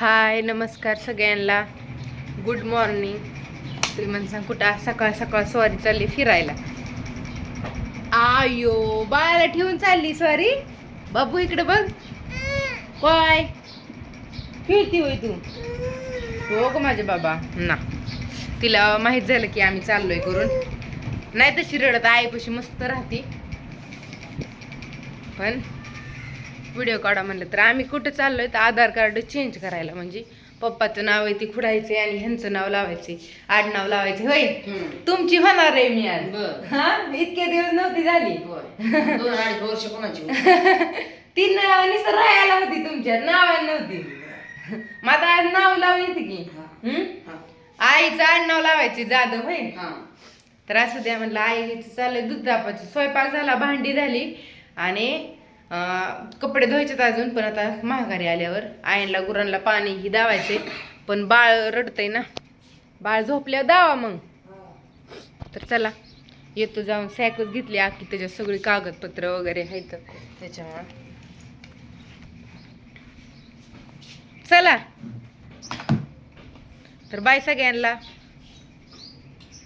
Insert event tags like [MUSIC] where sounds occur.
हाय नमस्कार सगळ्यांना. Good morning तुम्ही म्हणसान कुठं सकाळ सकाळ सॉरी चालली फिरायला. आयो बाळाला ठेवून चालली सॉरी बाबू इकडे बघ. काय? फिरती होय तू. हो ग माझे बाबा. ना. तिला माहीत झालं की आम्ही चाललोय करून. नाही तशी रडत आईपाशी मस्त राहते. पण व्हिडिओ काढा म्हणलं तर. आम्ही कुठं चाललोय तर आधार कार्ड चेंज करायला. म्हणजे पप्पाचं नाव आहे ती खुडायचे आणि ह्यांचं नाव लावायचे. आडनाव लावायचे. होय? तुमची होणार आहे मी आज. हा? इतके दिवस नव्हती झाली. दोन अडीच वर्ष कोणाची? [LAUGHS] ती राहायला होती तुमच्यात नावाने नव्हती. [LAUGHS] मग आता आज नाव लावून येते की. आईचं आडनाव लावायची जाधव होय. तर असं द्या म्हटलं आईचं चाललंय दूध तापायचं स्वयंपाक झाला भांडी झाली. आणि कपडे धुवायचेत अजून पण आता महागारी आल्यावर. आईला गुरांना पाणी ही दावायचे पण बाळ रडतंय ना. बाळ झोपल्यावर दावा मग. तर चला येतो जाऊन. सॅकच घेतली आखी त्याच्यात सगळी कागदपत्र वगैरे आहेत त्याच्यामुळं. चला. तर बाय सगळ्यांना.